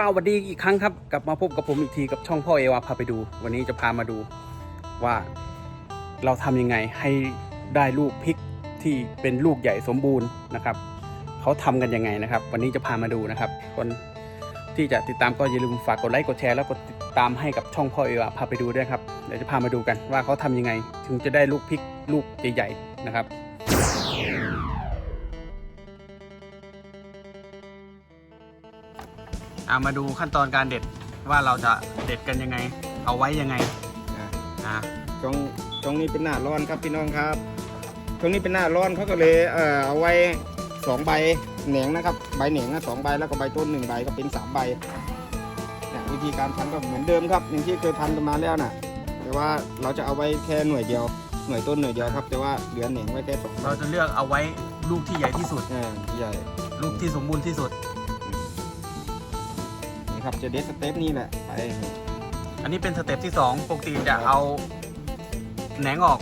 สวัสดีอีกครั้งครับ กลับมาพบกับผมอีกทีกับช่องพ่อเอวาพาไปดู วันนี้จะพามาดูว่าเราทำยังไงให้ได้ลูกพริกที่เป็นลูกใหญ่สมบูรณ์นะครับเขาทำกันยังไงนะครับ วันนี้จะพามาดูนะครับ คนที่จะติดตามก็อย่าลืมฝากกดไลค์กดแชร์แล้วกดติดตามให้กับช่องพ่อเอวาพาไปดูด้วยครับเดี๋ยวจะพามาดูกันว่าเขาทำยังไง ถึงจะได้ลูกพริกลูกใหญ่ๆนะครับ อามาดูขั้นตอนการเด็ดว่าเราจะเด็ดกันยังไง เอาไว้ยังไงอะอ่าช่วงช่วงนี้เป็นหน้าร้อนครับพี่น้องครับช่วงนี้เป็นหน้าร้อนเขาก็เลยเอ่อเอาไว้สองใบแหนงนะครับ ใบแหนงนะสองใบแล้วก็ใบต้นหนึ่งใบก็เป็นสามใบเนี่ยวิธีการทำก็เหมือนเดิมครับอย่างที่เคยทำกันมาแล้วนะแต่ว่าเราจะเอาไว้แค่หน่วยเดียว หน่วยต้นหน่วยเดียวครับ แต่ว่าเหลือแหนงไว้แค่สองใบเราจะเลือกเอาไว้ลูกที่ใหญ่ที่สุดอ่าใหญ่ ลูกที่สมบูรณ์ที่สุด นี่ครับจะเด็ดสเต็ปนี้แหละไปอันนี้เป็นสเต็ปที่สองปกติจะเอาแหนงออก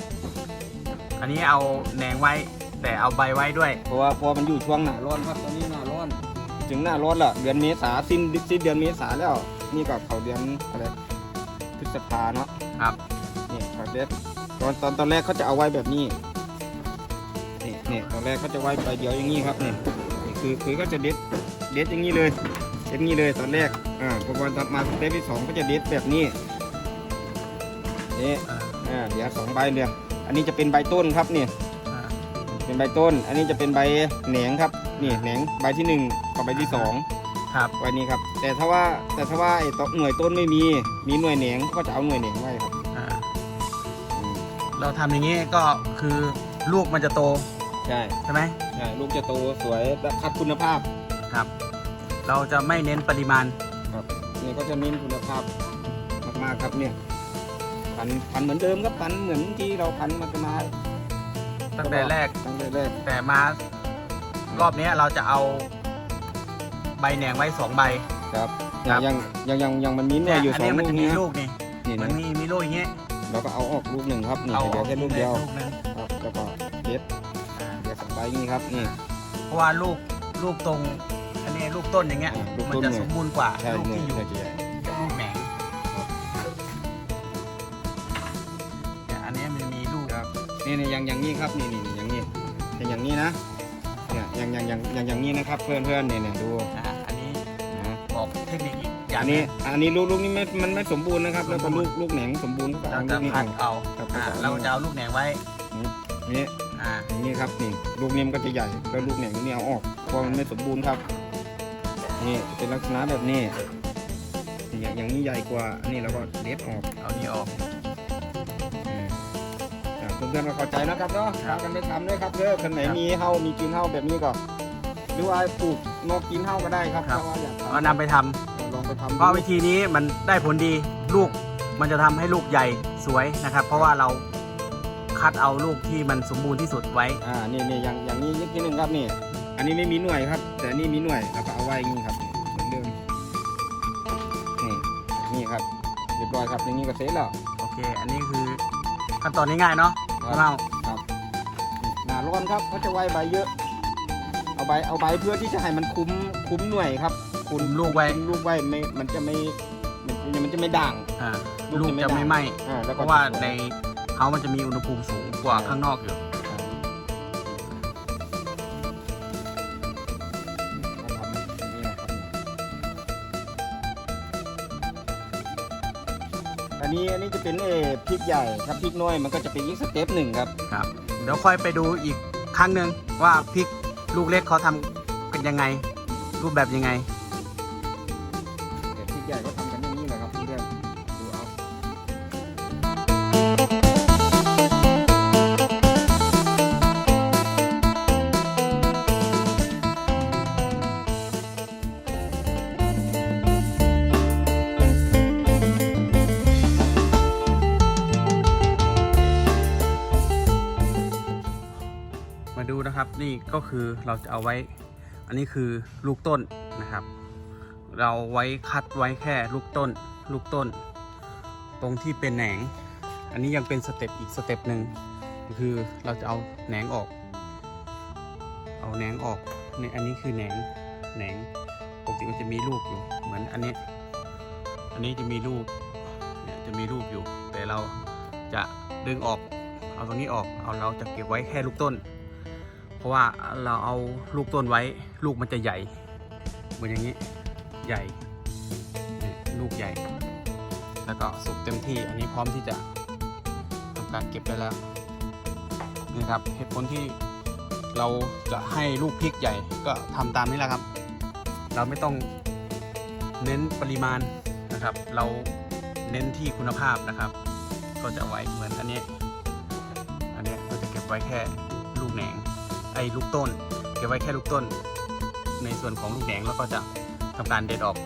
อันนี้เอาแหนงไว้ แต่เอาใบไว้ด้วย เพราะว่าพอมันอยู่ช่วงหน้าร้อนครับตอนนี้หน้าร้อน ถึงหน้าร้อนและเดือนเมษาสิ้นสิ้นเดือนเมษาแล้ว นี่ก็เขาเดือนอะไรพฤษภาเนาะครับนี่เขาเด็ดตอนตอนตอนแรกเขาจะเอาไว้แบบนี้นี่นี่ตอนแรกเขาจะไว้ใบเดียวอย่างนี้ครับนี่นี่คือคือก็จะเด็ดเด็ดอย่างนี้เลยเด็ดอย่างนี้เลยตอนแรก อ่าพอวันถัดมาสเต็ปที่สองก็จะเด็ดแบบนี้นี่อ่าอ่าเดี๋ยวสองใบเดียวอันนี้จะเป็นใบต้นครับนี่อ่าเป็นใบต้น อันนี้จะเป็นใบแหนงครับ นี่แหนงใบที่หนึ่งกับใบที่สองครับไว้นี้ครับ แต่ถ้าว่าแต่ถ้าว่าไอ้ตหน่วยต้นไม่มี มีหน่วยแหนงก็จะเอาหน่วยแหนงไว้ครับอ่าอืมเราทำอย่างนี้ก็คือลูกมันจะโตใช่ใช่ไหมใช่ลูกจะโตสวยและคัดคุณภาพครับ เราจะไม่เน้นปริมาณครับนี่ ก็จะเน้นคุณภาพมากๆครับเนี่ยพันพันเหมือนเดิมครับพันเหมือนที่เราพันมากันมาตั้งแต่แรกตั้งแต่แรก แต่มารอบนี้เราจะเอาใบแหนงไว้สองใบครับครับยังยังยังยังมันมีหน่วยอยู่อันสองนี้มันลูกจะมีนี้ลูกนี่นี่มันนะมีมีลูกอย่างเงี้ยเราก็เอาออกลูกหนึ่งครับนี่เอาเหลือแค่ลูกเดียวลูกนึงครับแล้วก็เด็ดอ่าเดี๋ยวสองใบนี่ครับนี่เพราะว่าลูกลูกตรงอันนี้ลูกต้นอย่างเงี้ยอ่าลูกมันต้นจะเนี่ยสมบูรณ์กว่าใช่ลูกเนี่ยที่อยู่ นี่นี่อย่างอย่างนี้ครับนี่นี่นี่อย่างนี้อย่างอย่างนี้นะเนี่ยอย่างอย่างอย่างอย่างอย่างนี้นะครับ เพื่อนเพื่อนเนี่ยเนี่ยดูนะฮะอันนี้นะบอกเทคนิคอีกอย่าอังนหนี้นี้อันนี้ลูกลูกนี้ไม่มันไม่สมบูรณ์นะครับ แล้วก็สมบูลูรกณ์ลูกแหนงสมบูรณ์ก็เราเอาจะลูกนี้พัดเอาเอาครับอ่าครับเราจะเอาลูกแหนงไว้นี่อ่าอย่างนี้ครับนี่ลูกนี้มันก็จะใหญ่แล้วลูกแหนงนี่เอาออกเพราะมันไม่สมบูรณ์ครับนี่เป็นลักษณะแบบนี้นี่อย่างอย่างนี้ใหญ่กว่าอันนี้เราก็เด็ดออกเอานี่ออกอืมอะเพื่อนๆก็เข้าใจนะครับเนาะครับทำกันไปทำด้วยครับเด้อคนไหนครับมีเฮามีกินเฮาแบบนี้ก็หรือว่าปลูกนอกกินเฮาก็ได้ครับครับถ้าว่าอยากเอานำไปทำทำลองไปทำเพราะวิธีนี้มันได้ผลดีลูกมันจะทำให้ลูกใหญ่สวยนะครับ เพราะว่าเราคัดเอาลูกที่มันสมบูรณ์ที่สุดไว้ อ่านี่นี่อย่างอย่างนี้นิดนึงครับนี่ อันนี้ไม่มีหน่วยครับ แต่อันนี่มีหน่วยเราก็เอาไว้อย่างนี้ครับเหมือนเดิมนี่นี่ครับเรียบร้อยครับอย่างนี้ก็เสร็จแล้ว โอเค อันนี้คือขั้นตอนง่ายๆเนาะครับ เราครับหนาร้อนครับเขาจะไว้ใบเยอะ เอาใบเอาใบเพื่อที่จะให้มันคุ้มคุ้มหน่วยครับคุมลูกไว้คุ้มลูกไว้ไม่มันจะไม่มันมันจะไม่ด่างอ่าลูกลูกจะจะไม่ไม่ไหม้อ่าแล้วเพก็ราะว่าในเขามันจะมีอุณหภูมิสูงกว่าข้างนอกอยู่ อันนี้อันนี้จะเป็นเออพริกใหญ่ถ้าพริกน้อยมันก็จะเป็นอีกสเต็ปหนึ่งครับ ครับ เดี๋ยวค่อยไปดูอีกครั้งหนึ่งว่าพริกลูกเล็กเขาทำกันยังไง รูปแบบยังไง มาดูนะครับนี่ก็คือเราจะเอาไว้ อันนี้คือลูกต้นนะครับ เราไว้คัดไว้แค่ลูกต้น ลูกต้น ตรงที่เป็นแหนง อันนี้ยังเป็นสเต็ปอีกสเต็ปหนึ่งคือเราจะเอาแหนงออก เอาแหนงออกนี่อันนี้คือแหนงแหนงผมติมันจะมีลูกอยู่เหมือนอันนี้ อันนี้จะมีลูกเนี่ยจะมีลูกอยู่ แต่เราจะดึงออก เอาตรงนี้ออก เอาเราจะเก็บไว้แค่ลูกต้น เพราะว่าเราเอาลูกต้นไว้ ลูกมันจะใหญ่เหมือนอย่างนี้ใหญ่ลูกใหญ่ แล้วก็สุกเต็มที่อันนี้พร้อมที่จะทำการเก็บได้แล้วนี่ครับเหตุผลที่เราจะให้ลูกพริกใหญ่ก็ทำตามนี้แหละครับ เราไม่ต้องเน้นปริมาณนะครับ เราเน้นที่คุณภาพนะครับ ก็จะไว้เหมือนอันนี้ อันนี้เราจะเก็บไว้แค่ลูกแหนง ไอ้ลูกต้น เก็บไว้แค่ลูกต้น ในส่วนของลูกแดงแล้วก็จะทำการเด็ดออก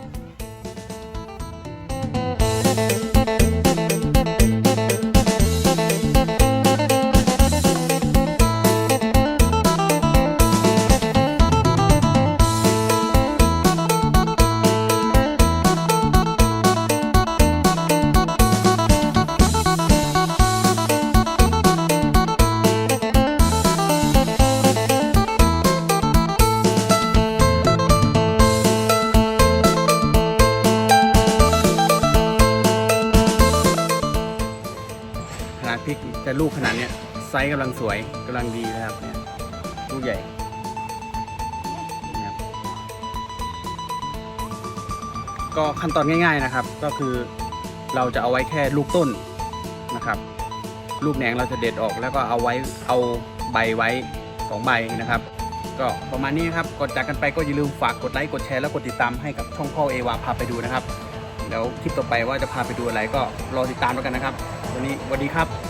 แต่ลูกขนาดเนี้ยไซส์กำลังสวยกำลังดีนะครับเนี่ยลูกใหญ่นะครับก็ขั้นตอนง่าย ๆนะครับ ก็คือเราจะเอาไว้แค่ลูกต้นนะครับ ลูกแหนงเราจะเด็ดออกแล้วก็เอาไว้เอาใบไว้สองใบนะครับ ก็ประมาณนี้ครับก่อนจากกันไปก็อย่าลืมฝากกดไลค์กดแชร์แล้วกดติดตามให้กับช่องพ่อเอวาพาไปดูนะครับแล้วคลิปต่อไปว่าจะพาไปดูอะไรก็รอติดตามแล้วกันนะครับ วันนี้สวัสดีครับ